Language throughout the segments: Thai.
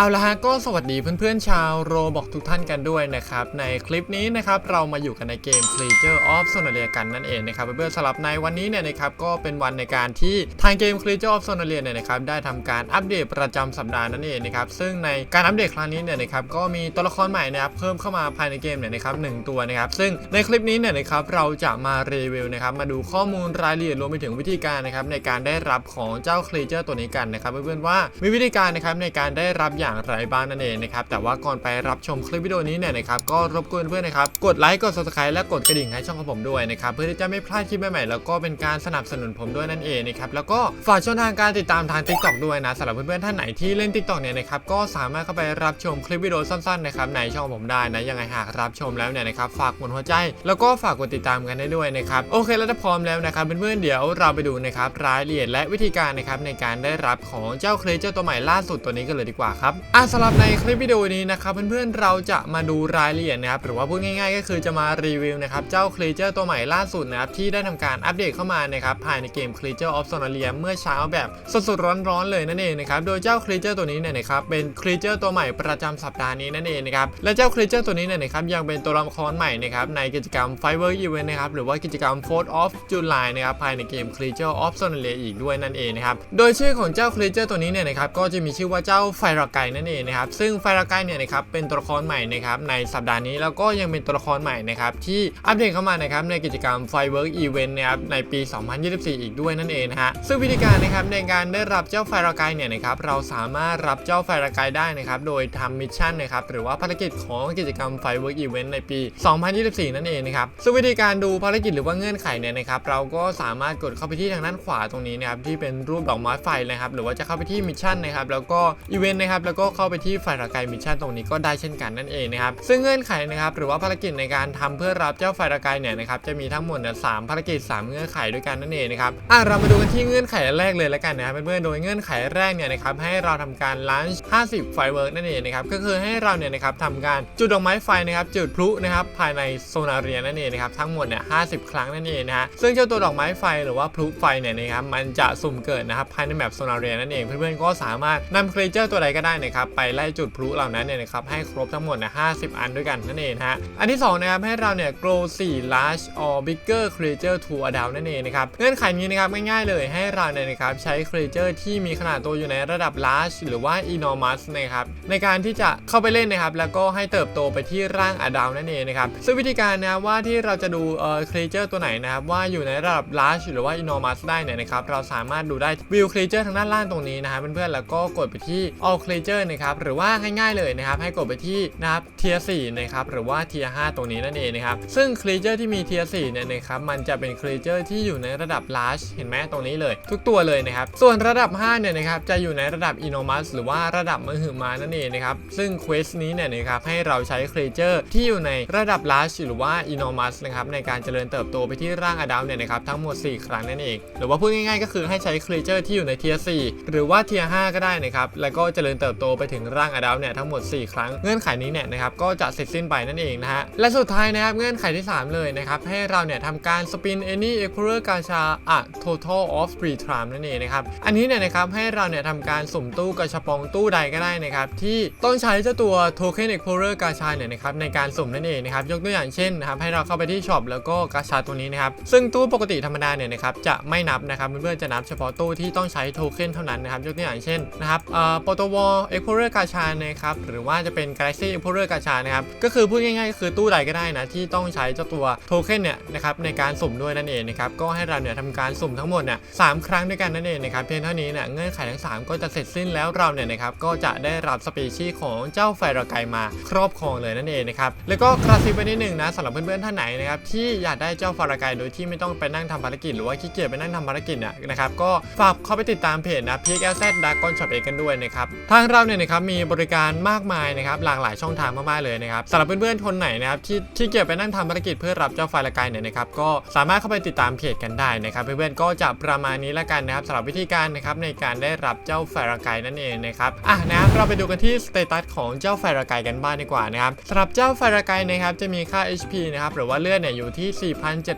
เอาละฮะก็สวัสดีเพื่อนๆชาวโรบอกทุกท่านกันด้วยนะครับ ในคลิปนี้นะครับเรามาอยู่กันในเกม Creature of Sonalia กันนั่นเองนะครับเพื่อนๆสำหรับในวันนี้เนี่ยนะครับก็เป็นวันในการที่ทางเกม Creature of Sonalia เนี่ยนะครับได้ทำการอัปเดตประจำสัปดาห์นั่นเองนะครับซึ่งในการอัปเดตครั้งนี้เนี่ยนะครับก็มีตัวละครใหม่นะครับเพิ่มเข้ามาภายในเกมเนี่ยนะครับหนึ่งตัวนะครับซึ่งในคลิปนี้เนี่ยนะครับเราจะมารีวิวนะครับมาดูข้อมูลรายละเอียดรวมไปถึงวิธีการนะครับในการได้รับของเจ้า Creature ตัวนี้กันนะครับเพื่อนๆว่ามีวิธีการนะครับในการได้รับอย่างไรบ้างนั่นเองนะครับแต่ว่าก่อนไปรับชมคลิปวิดีโอนี้เนี่ยนะครับก็รบกวนเพื่อนนะครับกดไลค์กด subscribe และกดกระดิ่งให้ช่องของผมด้วยนะครับเพื่อที่จะไม่พลาดคลิปใหม่ๆแล้วก็เป็นการสนับสนุนผมด้วยนั่นเองนะครับแล้วก็ฝากช่องทางการติดตามทาง TikTok ด้วยนะสำหรับเพื่อนๆท่านไหนที่เล่น TikTok เนี่ยนะครับก็สามารถเข้าไปรับชมคลิปวิดีโอสั้นๆนะครับในช่องของผมได้นะยังไงหากรับชมแล้วเนี่ยนะครับฝากกดหัวใจ แล้วก็ฝากกดติดตามกันได้ด้วยนะครับโอเคแล้วถ้าพร้อมแล้วนะครับเพื่อนๆเดี๋ยวเราไปดูนะครับรายละเอียดและวิธีการนะครับในการได้รับของเจ้าเครเจอร์ตัวใหม่ล่าสุดตัวนี้กันเลยดีกว่าครับอะสำหรับในคลิปวิดีโอนี้นะครับเพื่อนๆเราจะมาดูรายละเอียดนะครับหรือว่าพูดง่ายๆ ก็คือจะมารีวิวนะครับเจ้าเครเจอร์ตัวใหม่ล่าสุดนะครับที่ได้ทำการอัปเดตเข้ามานะครับภายในเกม Creature of Sonalia เมื่อเช้าแบบสดๆร้อนๆเลยนั่นเองนะครับโดยเจ้า Creature ตัวนี้เนี่ยนะครับเป็น Creature ตัวใหม่ประจำสัปดาห์นี้นั่นเองนะครับและเจ้า Creature ตัวนี้เนี่ยนะครับยังเป็นตัวละครใหม่นะครับในกิจกรรม Firework Event นะครับหรือว่ากิจกรรม 4th of July นะครับภายในเกม Creature of Sonalia อีกด้วยนั่นเองนะครับโดยชื่อของเจ้า Creature ตัวนี้เนี่ยนะครับก็จะมีชื่อว่าเจ้าไฟราไกนั่นเองนะครับซึ่งไฟราไกเนี่ยนะครับเป็นตัวละครใหม่นะครับในสัปดาห์นี้แล้วก็ยังเป็นตัวละครใหม่นะครับที่อัปเดตเข้ามานะครับในกิจกรรม Firework Event นะครับในปี 2024 อีกด้วยนั่นเองนะฮะซึ่งวิธีการนะครับในการได้รับเจ้าไฟราไกเนี่ยนะครับเราสามารถรับเจ้าไฟราไกได้นะครับโดยทำมิชชั่นนะครับหรือว่าภารกิจของกิจกรรม Firework Event ในปี 2024 นั่นเองนะครับซึ่งวิธีการดูภารกิจหรือว่าเงื่อนไขเนี่ยนะครับเราก็สามารถกดเข้าไปที่ทางด้านขวาตรงนี้นะครับที่เป็นรูปดอกไม้ไฟนะครับหรือว่าจะเข้าไปที่มิชชั่นนะครับแล้วก็อีเวนต์นะครับแล้วก็เข้าไปที่ไฟรกาไกมิชชั่นตรงนี้ก็ได้เช่นกันนั่นเองนะครับซึ่งเงื่อนไขนะครับหรือว่าภารกิจในการทำเพื่อรับเจ้าไฟรกาไกเนี่ยนะครับจะมีทั้งหมดเนี่ยสามภารกิจสามเงื่อนไขด้วยกันนั่นเองนะครับอะเรามาดูกันที่เงื่อนไขแรกเลยแล้วกันนะครับเพื่อนๆโดยเงื่อนไขแรกเนี่ยนะครับให้เราทำการลันช์50ไฟเวิร์กนั่นเองนะครับก็คือให้เราเนี่ยนะครับทำการจุดดอกไม้ไฟนะครับจุดพลุนะครับภายในโซนาเรียนั่นเองนะครับทั้งหมดเนี่ย50 ครั้งนั่นเองนะฮะซึ่งเจ้าตัวดอกไม้ไฟหรือว่าพลุไฟเนี่ยนะครับมันจะสุ่มเกิดนะครับภายในแมปโซนาเรียนั่นเองเพื่อนๆก็สามารถนำครีเจอร์ตัวใดก็ได้นะครับไปไล่จุดพลุเหล่านั้นเนี่ยนะครับให้ครบทั้งหมดนี่ย50 อันด้วยกันนั่นเองฮะอันที่สองนะครับให้เราเนี่ย grow 4 large or bigger creature to a down นั่นเองนะครับเงื่อนไขนี้นะครับง่ายๆเลยให้เราเนี่ยนะครับใช้ creature ที่มีขนาดตัวอยู่ในระดับ large หรือว่า enormous นะครับในการที่จะเข้าไปเล่นนะครับแล้วก็ให้เติบโตไปที่ร่าง a down นั่นเองนะครับซึ่งวิธีการนะว่าที่เราจะดูเอ่อ creature ตัวไหนนะครับว่าอยู่ในระดับ large หรือว่า enormous ได้เนี่ยนะครับเราสามารถดูได้ view creature ทางด้านล่างตรงนี้นะครับเพื่อนๆแล้วก็กดไปที่ all creature นะครับหรือว่าง่ายๆเลยนะครับให้กดไปที่นะครับ tier 4นะครับหรือว่า tier 5ตรงนี้นั่นเองนะครับซึ่ง creature ที่มี tier 4เนี่ยนะครับมันจะเป็น creature ที่อยู่ในระดับ large เห็นไหมตรงนี้เลย ทุกตัวเลยนะครับส่วนระดับ 5 เนี่ยนะครับจะอยู่ในระดับ enormous หรือว่าระดับมหึมานั่นเองนะครับซึ่ง quest นี้เนี่ยนะครับให้เราใช้ creature ที่อยู่ในระดับ large หรือว่า enormous นะครับในการเจริญเติบโตไปที่ร่าง adult เนี่ยนะครับทั้งหมด 4 ครั้งนั่นเองหรือว่าพูดง่ายๆ ก็คือให้ใช้ creature ที่อยู่ใน tier 4หรือว่า tier 5ก็ได้นะครับแล้วก็เจริญเติบโตไปถึงร่าง adult เนี่ยทั้งหมด 4 ครั้งเงื่อนไขนี้เนี่ยนะครับก็จะเสร็จสิ้นไปนั่นเองนะฮะและสุดท้ายนะครับเงื่อนไขที่ 3 เลยนะครับให้เราเนี่ยทำการ spin any e q u i r g a c h a a total of three time นั่นเองนะครับอันนี้เนี่ยนะครับให้เราเนี่ยทำการสุ่มตู้กระชับองตู้ใดก็ได้นะครับที่ต้องใช้เจ้าตัว token e q u i r g a c h a เนี่ยนะครับในการสุ่มนั่นเองนะครับยกตัวอย่างเช่นนะครับให้เราเข้าไปที่ช็อปแล้วก็กาชาตัวนี้นะครับซึ่งตู้ปกติธรรมดาเนี่ยนะครับจะไม่นับนะครับเพื่อนๆจะนับเฉพาะตู้ที่ต้องใช้โทเค็นเท่านั้นนะครับยกตัวอย่างเช่นนะครับเอ่อโปรโตวอลเอ็กโพเรอร์กาชานะครับหรือว่าจะเป็น Galaxy e x p l o r e r กาชานะครับก็คือพูดง่ายๆก็คือตู้ใดก็ได้นะที่ต้องใช้เจ้าตัวโทเค็นเนี่ยนะครับในการสุ่มด้วยนั่นเองนะครับก็ให้เราเนี่ยทำการสุ่มทั้งหมดเนี่ยสามครั้งด้วยกันนั่นเองนะครับเพียงเท่านี้เนี่ยเงื่อนไขทั้ง 3 ก็จะเสร็จสิ้นแล้วเราเนี่ยนะครับก็จะได้รับสปีชีส์ของเจ้าไฟราไกมาครอบครองเลยนั่นเองนะครับแล้วก็กระซิบไปนิดหนึ่งนะสำหรับเพื่อนๆท่านไหนนะครับที่อยากได้เจ้าไฟราไกโดยที่ไม่ต้องไปนั่งทำภารกิจหรือว่าขี้เกียจไปนั่งทำภารกิจเนี่ยนะครับก็ฝากเข้าไปติดตามเพจนะ PXZ Dragon Shop เองกันด้วยนะครับทางเราเนี่ยนะครับมีบริการมากมายนะครับหลากหลายช่องทางมากๆเลยนะครับสำหรับเพื่อนๆคนไหนนะครับที่ที่เกียจไปนั่งทำภารกิจเพื่อรับเจ้าไฟละกายเนี่ยนะครับก็สามารถเข้าไปติดตามเพจกันได้นะครับเพื่อนๆก็จะประมาณนี้ละกันนะครับสำหรับวิธีการนะครับในการได้รับเจ้าไฟละกายนั่นเองนะครับอะนะครับเราไปดูกันที่สเตตัสของเจ้าไฟละกายกันบ้างดีกว่านะครับสำหรับเจ้าไฟละกายนะครับจะมีค่า HP นะครับหรือว่าเลือดเนี่ยอยู่ที่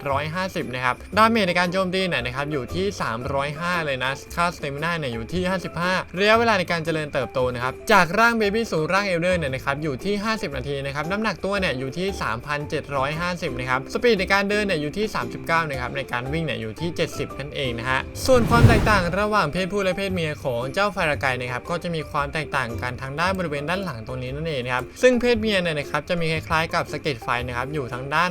4,750 นะครับดาเมจในการโจมตีเนี่ยนะครับอยู่ที่ 305 เลยนะค่าสเตมิน่าเนี่ยอยู่ที่ 55 ระยะเวลาในการเจริญเติบโตนะครับจากร่างเบบี้สู่ร่างเอลเดอร์เนี่ยนะครับอยู่ที่ 50 นาทีนะครับน้ำหนักตัวเนี่ยอยู่ที่ 3,750 นะครับสปีดในการเดินเนี่ยอยู่ที่ 39 นะครับในการวิ่งเนี่ยอยู่ที่ 70 นั่นเองนะฮะส่วนความแตกต่างระหว่างเพศผู้และเพศเมียของเจ้าไฟระไกนะครับก็จะมีความแตกต่างกันทางด้านบริเวณด้านหลังตรงนี้นั่นเองนะครับซึ่งเพศเมียเนี่ยนะครับจะมีคล้ายๆกับสะเก็ดไฟนะครับอยู่ทางด้าน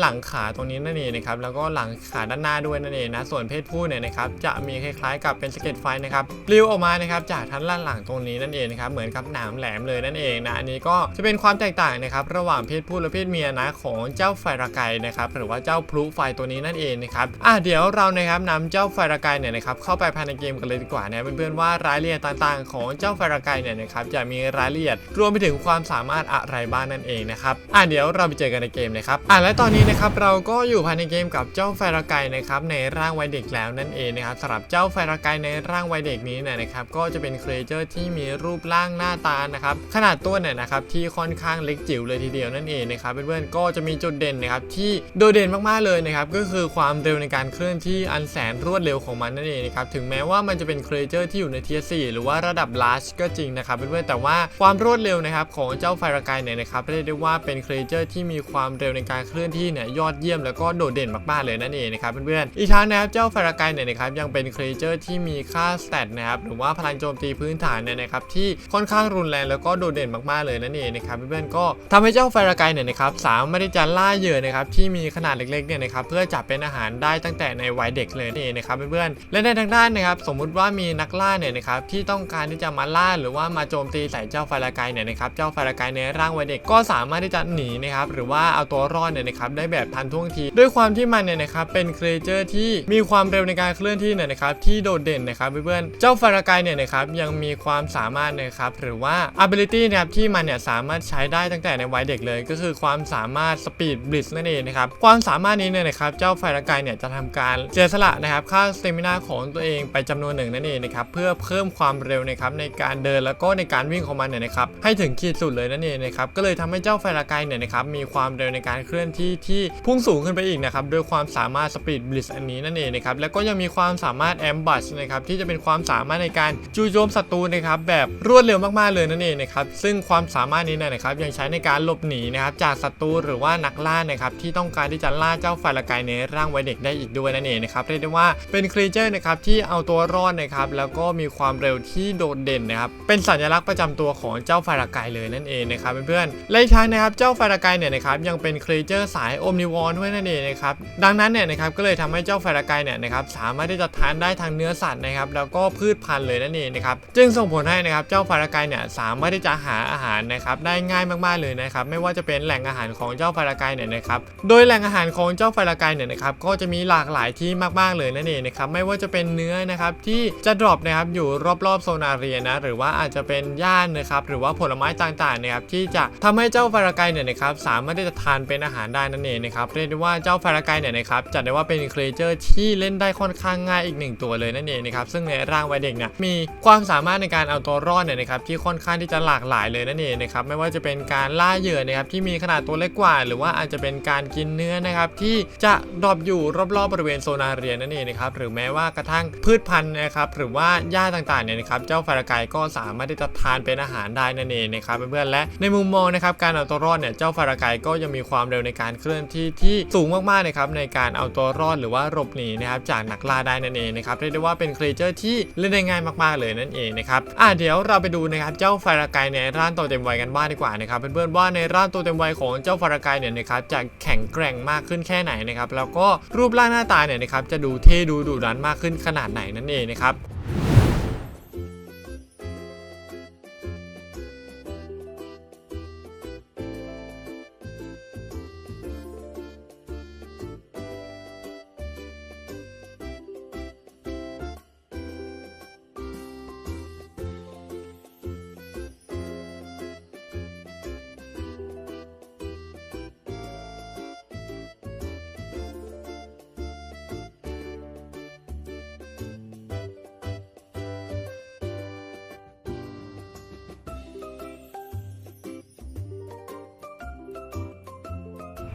หลังขาตรงนี้นั่นเองนะครับแล้วก็หลังขาด้านหน้าด้วยนั่นเองนะส่วนเพศผู้เนี่ยนะครับจะมีคล้ายๆกับเป็นสะเก็ดไฟนะครับปลิวออกมานะครับจากทั้งด้านหลังตรงนี้นั่นเองนะครับเหมือนกับหนามแหลมเลยนั่นเองนะอันนี้ก็จะเป็นความแตกต่างนะครับระหว่างเพศผู้และเพศเมียนะของเจ้าไฟระไกนะครับหรือว่าเจ้าพลุไฟตัวนี้นั่นเองนะครับอะเดี๋ยวเรานะครับนำเจ้าไฟระไกเนี่ยนะครับเข้าไปภายในเกมกันเลยดีกว่านะเพื่อนๆว่ารายละเอียดต่างๆ ของเจ้าไฟระไกเนี่ยนะครับจะมีรายละเอียดรวมไปถึงความสามารถอะไรบ้างนั่นเองนะครับอะเดี๋ยวเราไปเจอกันในเกมนะครับอะและตอนนี้นะครับเราก็อยู่ภายในเกมกับเจ้าไฟระไกนะครับในร่างวัยเด็กแล้วนั่นเองนะครับสำหรับเจ้าไฟระไกในร่างวัยเด็กนี้เนี่ยนะครับก็จะเป็นครีเจอร์ที่มีรูปร่างหน้าตานะครับขนาดตัวเนี่ยนะครับที่ค่อนข้างเล็กจิ๋วเลยทีเดียวนั่นเองนะครับเพื่อนๆก็จะมีจุดเด่นนะครับที่โดดเด่นมากๆเลยนะครับก็คือความเร็วในการเคลื่อนที่อันแสนรวดเร็วของมันนั่นเองนะครับถึงแม้ว่ามันจะเป็นครีเจอร์ที่อยู่ในเทียร์4หรือว่าระดับลาชก็จริงนะครับเพื่อนๆแต่ว่าความรวดเร็วนะครับของเจ้าไฟระไกเนี่ยนะครับเรียกได้ว่าเป็นครีเจอร์ที่มีความเร็วในการเคลื่อนที่เนี่ยยอดเยี่ยมแล้วก็โดดเด่นมากๆเลยนั่นเองนะครับเพื่อนๆอีกทั้งนะครับเจ้าไฟระไกเนี่ยนะครับยังเป็นครีเจอร์ที่มีค่าสเตตนะครับหรือว่าพลังโจมตีพื้นฐานเนี่ยนะครับที่ค่อนข้างรุนแรงแล้วก็โดดเด่นมากๆเลยนั่นเองนะครับเพื่อนๆก็ทำให้เจ้าไฟระไกเนี่ยนะครับสามารถที่จะล่าเหยื่อนะครับที่มีขนาดเล็กๆเนี่ยนะครับเพื่อจับเป็นอาหารได้ตั้งแต่ในวัยเด็กเลยนั่นเองนะครับเพื่อนๆและในทางด้านนะครับสมมุติว่ามีนักล่าเนี่ยนะครับที่ต้องการที่จะมาล่าหรือว่ามาโจมตีใส่เจ้าไฟระไกเนี่ยนะครับเจ้าไฟระไกในร่างวัยเด็กก็สามารถที่จะหนีนะครับหรือว่าเอาตัวรอดเนี่ยนะครับได้แบบทันท่วงที ด้วยความที่มันเนี่ยนะครับเป็นครีเจอร์ที่มีความเร็วในการเคลื่อนที่เนี่ยนะครับที่โดดเด่นนะครับเพื่อนๆเจ้าไฟระไกเนี่ยนะครับยังมีความสามารถนะครับหรือว่า ability นะครับที่มันเนี่ยสามารถใช้ได้ตั้งแต่ในวัยเด็กเลย ก็คือความสามารถ speed blitz นั่นเองนะครับความสามารถนี้เนี่ยนะครับเจ้าไฟระไกเนี่ยจะทำการเสียสละนะครับค่า stamina ของตัวเองไปจำนวนหนึ่งนั่นเองนะครับเพื่อเพิ่มความเร็วนะครับในการเดินแล้วก็ในการวิ่งของมันเนี่ยนะครับให้ถึงขีดสุดเลยนั่นเองนะครับก็เลยทำให้เจ้าไฟระไกเนี่ยนะครับมีความเร็วในการเคลื่อนที่ที่พุ่งสูงขึ้นไปอีกนะครับด้วยความสามารถ speed blitz อันนี้นั่นเองนะครับแล้วก็ยังมีความสามารถ ambush นะครับที่จะเป็นความสามารถในการจู่โจมศัตรูนะครับแบบรวดเร็วมากๆเลยนั่นเองนะครับซึ่งความสามารถนี้เนี่ยนะครับยังใช้ในการหลบหนีนะครับจากศัตรูหรือว่านักล่านะครับที่ต้องการที่จะล่าเจ้าไฟระไกในร่างวัยเด็กได้อีกด้วยนั่นเองนะครับเรียกได้ว่าเป็นครีเจอร์นะครับที่เอาตัวรอดนะครับแล้วก็มีความเร็วที่โดดเด่นนะครับเป็นสัญลักษณ์ประจำตัวของเจ้าไฟระไกเลยนั่นเองนะครับเพื่อนๆและอีกทั้งนะครับเจ้าไฟระไกเนี่ยนะครับยังเป็นครีเจอร์สายโอมนิวอร์ด้วยนั่นเองนะครับดังนั้นเนี่ยนะครับก็เลยทำให้เจ้าไฟระไกเนี่ยนะครับสามารถที่จะทานได้ทั้งเนื้อสัตว์นะครับแล้วก็พืชพันธุ์เลยนั่นเองนะครับจึงส่งผลให้นะครับเจ้าไฟระไกเนี่ยสามารถที่จะหาอาหารนะครับได้ง่ายมากๆเลยนะครับไม่ว่าจะเป็นแหล่งอาหารของเจ้าไฟระไกเนี่ยนะครับโดยแหล่งอาหารของเจ้าไฟระไกเนี่ยนะครับก็จะมีหลากหลายที่มากๆเลยนั่นเองนะครับไม่ว่าจะเป็นเนื้อนะครับที่จะดรอปนะครับอยู่รอบๆโซนาเรียนะหรือว่าอาจจะเป็นหญ้านนะครับหรือว่าผลไม้ต่างๆนะครับที่จะทำให้เจ้าไฟระไกเนี่ยนะครับสามารถที่จะทานเป็นอาหารได้นั่นเองนะครับเรียกได้ว่าเจ้าไฟระไกเนี่ยนะครับจัดได้ว่าเป็นครีเจอร์ที่เล่นได้ค่อนข้างง่ายอีกหนึ่งตัวเลยนั่นเองนะครับซึ่งในร่างวัยเด็กเนี่ยมีความสามารถในการเอาตัวรอดเนี่ยนะครับที่ค่อนข้างที่จะหลากหลายเลยนั่นเองนะครับไม่ว่าจะเป็นการล่าเหยื่อนะครับที่มีขนาดตัวเล็กกว่า หรือว่าอาจจะเป็นการกินเนื้อนะครับที่จะดรอปอยู่รอบๆบริเวณโซนาเรียนั่นเองนะครับหรือแม้ว่ากระทั่งพืชพันธุ์นะครับหรือว่าหญ้าต่างๆเนี่ยนะครับเจ้าไฟระไกก็สามารถที่จะทานเป็นอาหารได้นั่นเองนะครับเพื่อนๆและในมุมมองนะครับการเอาตัวรอดเนี่ยเจ้าไฟระไกก็ยังมีความเร็วในการเคลื่อนที่ที่สูงมากๆนะครับในการเอาตัวรอดหรือว่าหลบหนีนะครับจากนักล่าได้นั่นเองนะครับเรียกได้ว่าเป็นครีเจอร์ที่เล่นได้ง่ายมากๆเลยนั่นเองนะครับอะเดี๋ยวเราไปดูนะครับเจ้าฟาระไกในร่างตัวเต็มวัยกันบ้างดีกว่านะครับเพื่อนๆว่าในร่างตัวเต็มวัยของเจ้าฟาระไกเนี่ยนะครับจะแข็งแกร่งมากขึ้นแค่ไหนนะครับแล้วก็รูปร่างหน้าตาเนี่ยนะครับจะดูเท่ดูดุดันมากขึ้นขนาดไหนนั่นเองนะครับ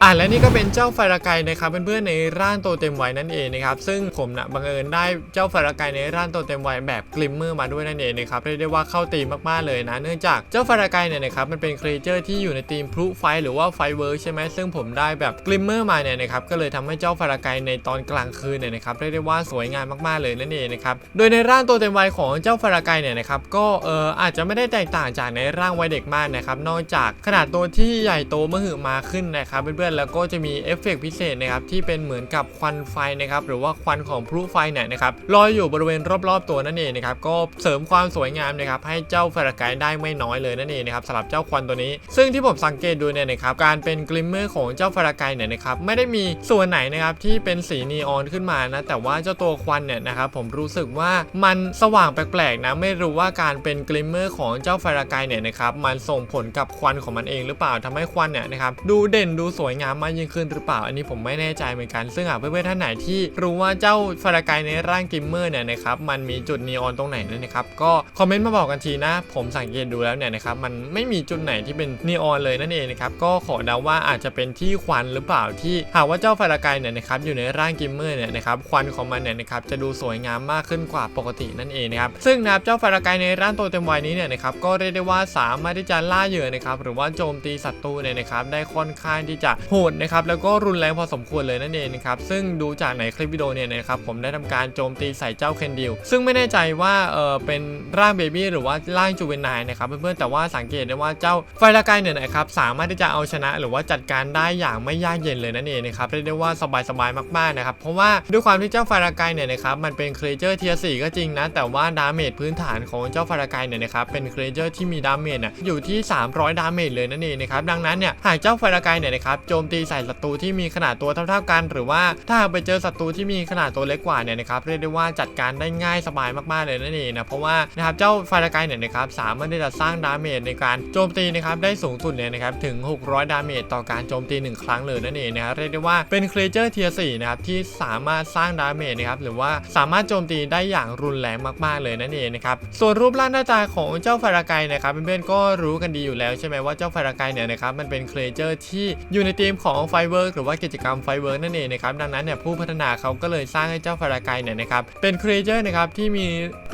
อะและนี่ก็เป็นเจ้าไฟระไกนะครับเพื่อนๆในร่างตัวเต็มวัยนั่นเองนะครับซึ่งผมนะบังเอิญได้เจ้าไฟระไกในร่างตัวเต็มวัยแบบกลิมเมอร์มาด้วยนั่นเองนะครับเรียกได้ว่าเข้าตีมมากๆเลยนะ เนื่องจากเจ้าไฟระไกเนี่ยนะครับมันเป็นครีเจอร์ที่อยู่ในทีมพลุไฟหรือว่าไฟเวิร์กใช่ไหมซึ่งผมได้แบบกลิมเมอร์มาเนี่ยนะครับก็เลยทำให้เจ้าไฟระไกในตอนกลางคืนเนี่ยนะครับเรียกได้ว่าสวยงามมากๆเลยนั่นเองนะครับโดยในร่างตัวเต็มวัยของเจ้าไฟระไกเนี่ยนะครับก็เอออาจจะไม่ได้แตกต่างจากในร่างวัยเด็กมากนะครับนอกจากขนาดตัวที่ใหญ่โตมหึมาขึ้นนะครับเพื่อนๆแล้วก็จะมีเอฟเฟกต์พิเศษนะครับที่เป็นเหมือนกับควันไฟนะครับหรือว่าควันของพลุไฟเนี่ยนะครับลอยอยู่บริเวณรอบๆตัวนั่นเองนะครับก็เสริมความสวยงามนะครับให้เจ้าฟระไกได้ไม่น้อยเลยนั่นเองนะครับสำหรับเจ้าควันตัวนี้ ซึ่งที่ผมสังเกตดูเนี่ยนะครับการเป็นกลิมเมอร์ของเจ้าฟระไกเนี่ยนะครับไม่ได้มีส่วนไหนนะครับที่เป็นสีนีออนขึ้นมานะแต่ว่าเจ้าตัวควันเนี่ยนะครับผมรู้สึกว่ามันสว่างแปลกๆนะไม่รู้ว่าการเป็นกลิมเมอร์ของเจ้าฟระไกเนี่ยนะครับมันส่งผลกับควันของมันเองหรือเปล่าทำให้ควันเนี่ยนะครับดูเด่นดูสวยงามมากยิ่งขึ้นหรือเปล่า อันนี้ผมไม่แน่ใจเหมือนกัน ซึ่งหากเพื่อนๆท่านไหนที่รู้ว่าเจ้าไฟระไกในร่างกิมเมอร์เนี่ยนะครับมันมีจุดนีออนตรงไหนนี่ยนะครับก็คอมเมนต์มาบอกกันทีนะ ผมสังเกตดูแล้วเนี่ยนะครับมันไม่มีจุดไหนที่เป็นนีออนเลยนั่นเองนะครับก็ขอเดาว่าอาจจะเป็นที่ควันหรือเปล่าที่หากว่าเจ้าไฟระไกเนี่ยนะครับอยู่ในร่างกิมเมอร์เนี่ยนะครับควันของมันเนี่ยนะครับจะดูสวยงามมากขึ้นกว่าปกตินั่นเองนะครับซึ่งนะครับเจ้าไฟระไกในร่างตัวเต็มวัยนี้เนี่ยนะครับก็เรียกได้ว่าสามารถที่จะล่าเหยื่อนะครับหรือว่าโจมตีศัตรูเนี่ยนะครับได้ค่อนข้างที่จะโหดนะครับแล้วก็รุนแรงพอสมควรเลยนั่นเองนะครับซึ่งดูจากในคลิปวิดีโอเนี่ยนะครับผมได้ทำการโจมตีใส่เจ้าเคนดิลซึ่งไม่แน่ใจว่าเออเป็นร่างเบบี้หรือว่าร่างจูเวนไนนะครับเพื่อนๆแต่ว่าสังเกตได้ว่าเจ้าไฟระไกเนี่ยนะครับสามารถที่จะเอาชนะหรือว่าจัดการได้อย่างไม่ยากเย็นเลยนั่นเองนะครับเรียกได้ว่าสบายๆมากๆนะครับเพราะว่าด้วยความที่เจ้าไฟระไกเนี่ยนะครับมันเป็นครีเจอร์เทียสี่ก็จริงนะแต่ว่าดาเมจพื้นฐานของเจ้าไฟระไกเนี่ยนะครับเป็นครีเจอร์ที่มีดาเมจอยู่ที่ 300 ดาเมจเลยนั่นเองนะครับดังนั้นเนี่ยหากเจ้าไฟระไกเนี่ยนะครับโจมตีใส่ศัตรูที่มีขนาดตัวเท่าๆกัน หรือว่าถ้าไปเจอศัตรูที่มีขนาดตัวเล็กกว่าเนี่ยนะครับเรียกได้ว่าจัดการได้ง่ายสบายมากๆเลยนั่นเองนะเพราะว่านะครับเจ้าไฟระไกเนี่ยนะครับสามารถที่จะสร้างดาเมจในการโจมตีนะครับได้สูงสุดเนี่ยนะครับถึง 600 ดาเมจต่อการโจมตี 1 ครั้งเลยนั่นเองนะครับเรียกได้ว่าเป็นครีเจอร์เทียสี่นะครับที่สามารถสร้างดาเมจนะครับหรือว่าสามารถโจมตีได้อย่างรุนแรงมากๆเลยนั่นเองนะครับส่วนรูปร่างหน้าตาของเจ้าไฟระไกนะครับเพื่อนๆก็รู้กันดีอยู่แล้วใช่ไหมว่าเจ้าไฟระไกเนี่ยนะครับมันเป็นครีเจอร์ที่อยู่ในทีมของไฟเวิร์กหรือว่ากิจกรรมไฟเวิร์กนั่นเองนะครับดังนั้นเนี่ยผู้พัฒนาเขาก็เลยสร้างให้เจ้าไฟระไกเนี่ยนะครับเป็นครีเจอร์นะครับที่มี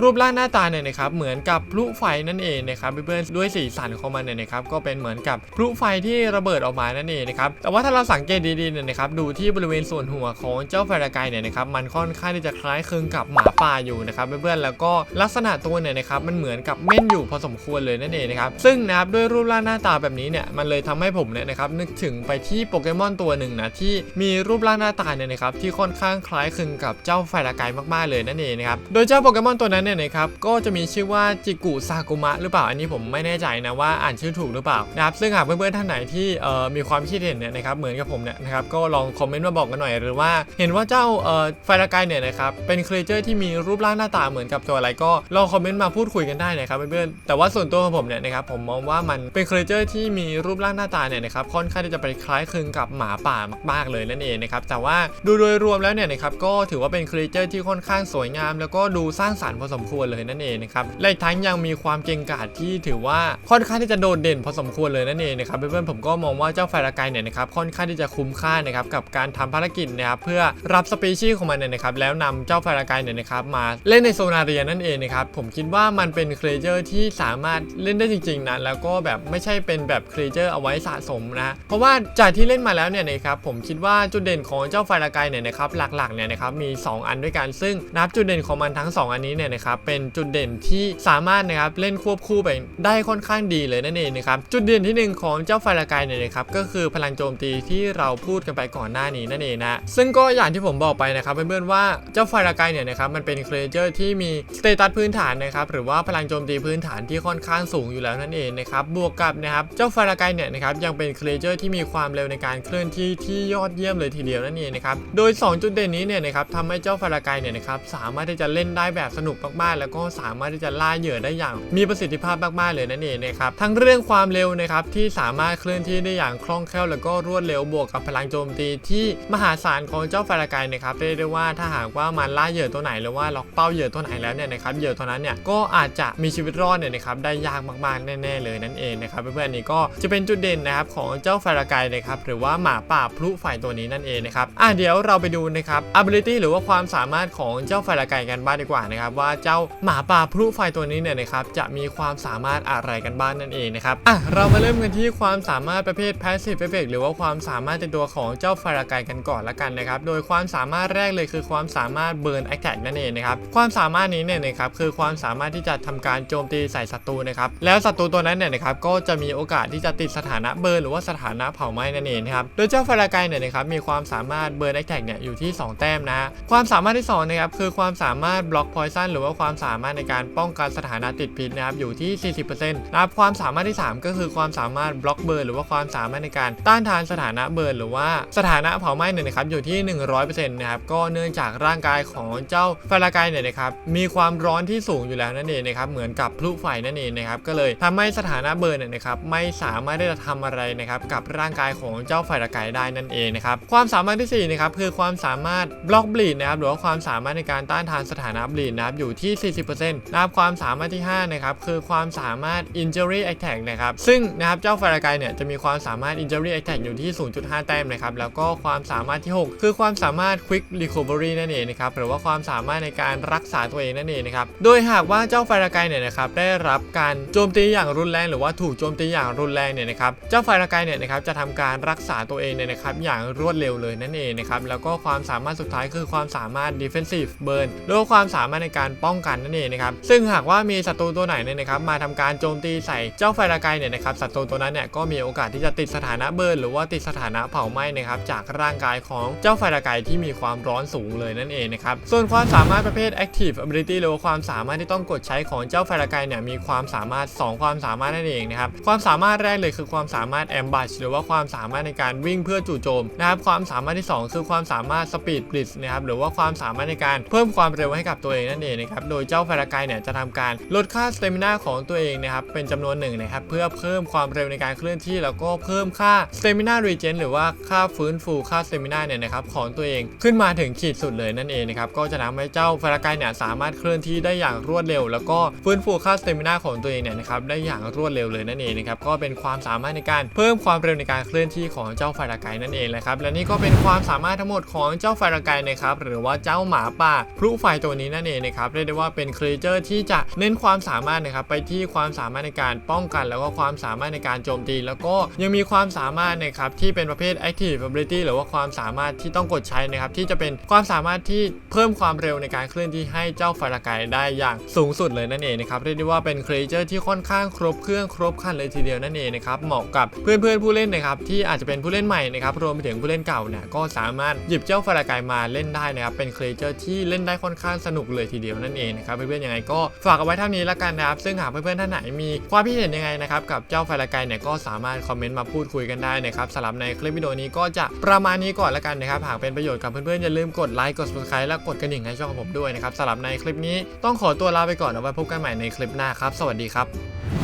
รูปร่างหน้าตาเนี่ยนะครับเหมือนกับพลุไฟนั่นเองนะครับเพื่อนๆด้วยสีสันของมันเนี่ยนะครับก็เป็นเหมือนกับพลุไฟที่ระเบิดออกมานั่นเองนะครับแต่ว่าถ้าเราสังเกตดีๆเนี่ยนะครับดูที่บริเวณส่วนหัวของเจ้าไฟระไกเนี่ยนะครับมันค่อนข้างที่จะคล้ายคลึงกับหมาป่าอยู่นะครับเพื่อนๆแล้วก็ลักษณะตัวเนี่ยนะครับมันเหมือนกับเม่นอยู่พอสมควรเลยนั่นเองนะครับซึ่งนะครับด้วยรูปร่างหน้าตาแบบนี้เนี่ยมันเลยทำให้ผมเนี่ยนะครับนึกถึงไปที่โปเกมอนตัวหนึ่งนะที่มีรูปร่างหน้าตาเนี่ยนะครับที่ค่อนข้างคล้ายคลึงกับเจ้าไฟระไกมากๆเลยนั่นเองนะครับโดยเจ้าโปเกมอนตัวนั้นเนี่ยนะครับก็จะมีชื่อว่าจิกุซากุมะหรือเปล่าอันนี้ผมไม่แน่ใจนะว่าอ่านชื่อถูกหรือเปล่านะครับซึ่งหากเพื่อนๆท่านไหนที่มีความคิดเห็นเนี่ยนะครับเหมือนกับผมเนี่ยนะครับก็ลองคอมเมนต์มาบอกกันหน่อยหรือว่าเห็นว่าเจ้าไฟระไกเนี่ยนะครับเป็นครีเอเจอร์ที่มีรูปร่างหน้าตาเหมือนกับตัวอะไรก็ลองคอมเมนต์มาพูดคุยกันได้นะครับเพื่อนๆแต่ว่าส่วนตัวของผมเนี่ยนะครับผมมองว่ามันเป็นครีเจอร์ที่มีรูปร่างหน้าตาเนี่ยนะครับค่อนข้างที่จะไปคล้ายคลึงกับหมาป่ามาก ๆ เลยนั่นเองนะครับแต่ว่าดูโดยรวมแล้วเนี่ยนะครับก็ถือว่าเป็นครีเจอร์ที่ค่อนข้างสวยงาม แล้วก็ดูสร้างสรรค์พอสมควรเลยนั่นเองนะครับและทั้งยังมีความเก่งกาจที่ถือว่าค่อนข้างที่จะโดดเด่นพอสมควรเลยนั่นเองนะครับเพื่อนๆผมก็มองว่าเจ้าไฟระไกเนี่ยนะครับค่อนข้างที่จะคุ้มค่านะครับกับการทำภารกิจนะครับเพื่อรับสปีชีส์ของมันเนี่ยนะครับแล้วนำเจ้าไฟระไกเนี่ยนะครับมาเล่นในโซนาเรียนั่นเองนะครับผมคิดว่ามันเป็นครีเจอร์ที่สามารถเล่นได้จริงๆนะแล้วก็แบบไม่ใช่เป็นแบบครีเจอร์เอาไว้สะสมนะเพราะว่าจากทที่เล่นมาแล้วเนี่ยนะครับผมคิดว่าจุดเด่นของเจ้าไฟระไกเนี่ยนะครับหลักๆเนี่ยนะครับมี 2 อันด้วยกันซึ่งนับจุดเด่นของมันทั้ง 2 อันนี้เนี่ยนะครับเป็นจุดเด่นที่สามารถนะครับเล่นควบคู่ไปได้ค่อนข้างดีเลยนั่นเองนะครับจุดเด่นที่หนึ่งของเจ้าไฟระไกเนี่ยนะครับก็คือพลังโจมตีที่เราพูดกันไปก่อนหน้านี้นั่นเองนะซึ่งก็อย่างที่ผมบอกไปนะครับเพื่อนๆว่าเจ้าไฟระไกเนี่ยนะครับมันเป็นเครเอเจอร์ที่มีสเตตัสพื้นฐานนะครับหรือว่าพลังโจมตีพื้นฐานที่ค่อนข้างสูงอยู่แล้วนั่นเองนะครับบวกกับนะครับเจ้าไฟระไกเนี่ยนะครับยังเป็นครเจอร์ที่มีความเร็วในการเคลื่อนที่ที่ยอดเยี่ยมเลยทีเดียวนั่นเองนะครับ โดย 2 จุดเด่นนี้เนี่ยนะครับทำให้เจ้าไฟระไกเนี่ยนะครับสามารถที่จะเล่นได้แบบสนุกมากๆ แล้วก็สามารถที่จะล่าเหยื่อได้อย่าง มีประสิทธิภาพมากๆเลยนั่นเองนะครับทั้งเรื่องความเร็วนะครับที่สามารถเคลื่อนที่ได้อย่างคล่องแคล่วแล้วก็รวดเร็วบวกกับพลังโจมตีที่มหาศาลของเจ้าไฟระไกนะครับเรียกได้ว่าถ้าหากว่ามันล่าเหยื่อตัวไหนหรือว่าล็อกเป้าเหยื่อตัวไหนแล้วเนี่ยนะครับเหยื่อตัวนั้นเนี่ยก็อาจจะมีชีวิตรอดเนี่ยนะครับได้ยากมากๆแน่ ๆ เลยนั่นเองนะครับเพื่อนๆนี่ก็จะเป็นจุดเด่นนะครับของเจ้าไฟระไกนะครับนะครับหรือว่าหมาป่าพลุไฟตัวนี้นั่นเองนะครับอะเดี๋ยวเราไปดูนะครับ ability หรือว่าความสามารถของเจ้าไฟละไกกันบ้างดีกว่านะครับว่าเจ้าหมาป่าพลุไฟตัวนี้เนี่ยนะครับจะมีความสามารถอะไรกันบ้างนั่นเองนะครับอะเรามาเริ่มกันที่ความสามารถประเภท passive effect หรือว่าความสามารถในตัวของเจ้าไฟละไกกันก่อนละกันนะครับโดยความสามารถแรกเลยคือความสามารถ burn attack นั่นเองนะครับความสามารถนี้เนี่ยนะครับคือความสามารถที่จะทำการโจมตีใส่ศัตรูนะครับแล้วศัตรูตัวนั้นเนี่ยนะครับก็จะมีโอกาสที่จะติดสถานะเบิร์นหรือว่าสถานะเผาไหม้นั่นเองครับ โดยเจ้าฟละไกเนี่ยนะครับมีความสามารถเบิร์นแอคแท็กเนี่ยอยู่ที่ 2 แต้มนะ ความสามารถที่2นะครับคือความสามารถบล็อกพอยซันหรือว่าความสามารถในการป้องกันสถานะติดพิษนะครับอยู่ที่ 40%นะครับความสามารถที่ 3 ก็คือความสามารถบล็อกเบิร์นหรือว่าความสามารถในการต้านทานสถานะเบิร์นหรือว่าสถานะเผาไหม้เนี่ยนะครับอยู่ที่ 100%นะครับก็เนื่องจากร่างกายของเจ้าฟละไกเนี่ยนะครับมีความร้อนที่สูงอยู่แล้วนั่นเองนะครับเหมือนกับพลุไฟนั่นเองนะครับก็เลยทำให้สถานะเบิร์นเนี่ยนะครับไม่สามารถได้จะทำอะไรนะครับกับร่างกายของเจ้าไฟละไกได้นั่นเองนะครับความสามารถที่สี่นะครับคือความสามารถบล็อกบลีดนะครับหรือว่าความสามารถในการต้านทานสถานะบลีดนะครับอยู่ที่ 40%นะครับความสามารถที่5นะครับคือความสามารถ injury attack นะครับซึ่งนะครับเจ้าไฟละไกเนี่ยจะมีความสามารถ injury attack อยู่ที่ 0.5 แต้มนะครับแล้วก็ความสามารถที่ 6 คือความสามารถ quick recovery นั่นเองนะครับหรือว่าความสามารถในการรักษาตัวเองนั่นเองนะครับโดยหากว่าเจ้าไฟละไกเนี่ยนะครับได้รับการโจมตีอย่างรุนแรง หรือว่าถูกโจมตีอย่างรุนแรงเนี่ยนะครับเจ้าไฟละไกเนี่ยนะครับจะทำการรักษาตัวเองเนี่ยนะครับอย่างรวดเร็วเลยนั่นเองนะครับแล้วก็ความสามารถสุดท้ายคือความสามารถ defensive burn หรือว่าความสามารถในการป้องกันนั่นเองนะครับซึ่งหากว่ามีศัตรูตัวไหนเนี่ยนะครับมาทำการโจมตีใส่เจ้าไฟละไกเนี่ยนะครับศัตรูตัวนั้นเนี่ยก็มีโอกาสที่จะติดสถานะเบิร์นหรือว่าติดสถานะเผาไหม้นะครับจากร่างกายของเจ้าไฟละไกที่มีความร้อนสูงเลยนั่นเองนะครับส่วนความสามารถประเภท active ability หรือว่าความสามารถที่ต้องกดใช้ของเจ้าไฟละไกเนี่ยมีความสามารถ 2 ความสามารถนั่นเองนะครับความสามารถแรกเลยคือความสามารถ ambush หรือว่าความสามารถามารถในการวิ่งเพื่อจู่โจมนะครับความสามารถที่ 2 คือความสามารถ speed blitz นะครับหรือว่าความสามารถในการเพิ่มความเร็วให้กับตัวเองนั่นเองนะครับโดยเจ้าไฟละไกเนี่ยจะทำการลดค่า stamina ของตัวเองนะครับเป็นจำนวนหนึ่งนะครับเพื่อเพิ่มความเร็วในการเคลื่อนที่ แล้วก็เพิ่มค่า stamina regen หรือว่าค่าฟื้นฟูค่า stamina เนี่ยนะครับของตัวเองขึ้นมาถึงขีดสุดเลยนั่นเองนะครับก็จะทำให้เจ้าไฟละไกเนี่ยสามารถเคลื่อนที่ได้อย่างรวดเร็ว แล้วก็ฟื้นฟูค่า stamina ของตัวเองเนี่ยนะครับได้อย่างรวดเร็วเลยนั่นเองนะครับก็เป็นความสามารถในการเพิ่มความเร็วในการเคลื่อนที่ที่ของเจ้าไฟละไกนั่นเองแหละครับและนี่ก็เป็นความสามารถทั้งหมดของเจ้าไฟละไกนะครับหรือว่าเจ้าหมาป่าพลุไฟตัวนี้นั่นเองนะครับเรียกได้ว่าเป็นครีเจอร์ที่จะเน้นความสามารถนะครับไปที่ความสามารถในการป้องกัน แล้วก็ความสามารถในการโจมตี แล้วก็ยังมีความสามารถนะครับที่เป็นประเภท active ability หรือว่าความสามารถที่ต้องกดใช้นะครับที่จะเป็นความสามารถที่เพิ่มความเร็วในการเคลื่อนที่ให้เจ้าไฟละไกได้อย่างสูงสุดเลยนั่นเองนะครับเรียกได้ว่าเป็นครีเจอร์ที่ค่อนข้างครบเครื่องครบคันเลยทีเดียวนั่นเองนะครับเหมาะกับเพื่อนๆผู้เล่นนะครับที่อาจจะเป็นผู้เล่นใหม่นะครับรวมไปถึงผู้เล่นเก่าเนี่ยก็สามารถหยิบเจ้าไฟละไกมาเล่นได้นะครับเป็นครีเจอร์ที่เล่นได้ค่อนข้างสนุกเลยทีเดียวนั่นเองนะครับเพื่อนๆยังไงก็ฝากเอาไว้เท่านี้ละกันนะครับซึ่งหากเพื่อนๆท่านไหนมีความคิดเห็นยังไงนะครับกับเจ้าไฟละไกเนี่ยก็สามารถคอมเมนต์มาพูดคุยกันได้นะครับสำหรับในคลิปวิดีโอนี้ก็จะประมาณนี้ก่อนละกันนะครับหากเป็นประโยชน์กับเพื่อนๆอย่าลืมกดไลค์กด subscribe และกดกระดิ่งให้ช่องของผมด้วยนะครับสำหรับในคลิปนี้ต้องขอตัวลาไปก่อนเอาไว้พบกันใหม่ในคลิปหน้าครับ สวัสดีครับ